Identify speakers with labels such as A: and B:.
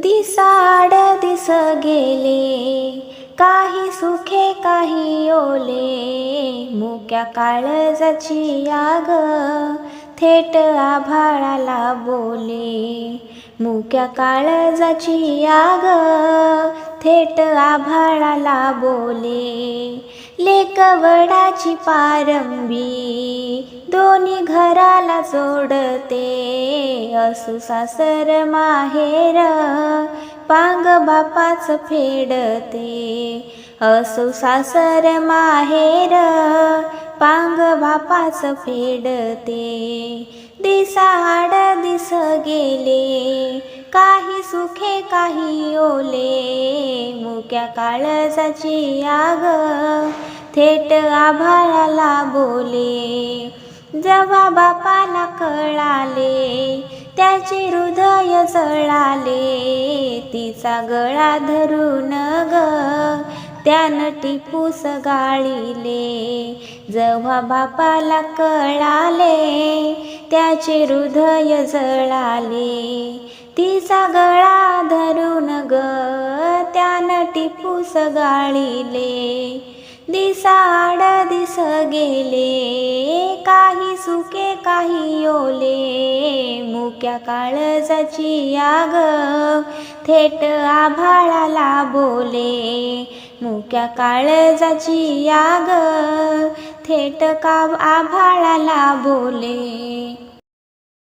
A: दिसाड दिस गेले काही सुखे काही ओले. मुक्या काळजाची आग थेट आभाळाला बोले. मुक्या काळजाची आग थेट आभाळाला बोले. लेकवडाची पारंबी दोन्ही घराला जोडते. असू सासर माहेर पांग बापाच फेडते. असू सासर माहेर पांग बापाच फेडते. दिसाड दिस गेले काही सुखे काही ओले. मुक्या काळजाची आग थेट आभाळाला बोले. जेव्हा बापाला कळाले त्याचे हृदय जळाले. तिचा गळा धरून ग त्यानं टिपूस गाळीले. जेव्हा बापाला कळाले त्याचे हृदय जळाले. तिचा गळा धरून ग त्यानं टिपूस गाळीले. दिसाड दिस गेले काही सुके काही ओले. मुक्या काळजाची आग थेट आभाळाला बोले. मुक्या काळजाची आग थेट काव आभाळाला बोले.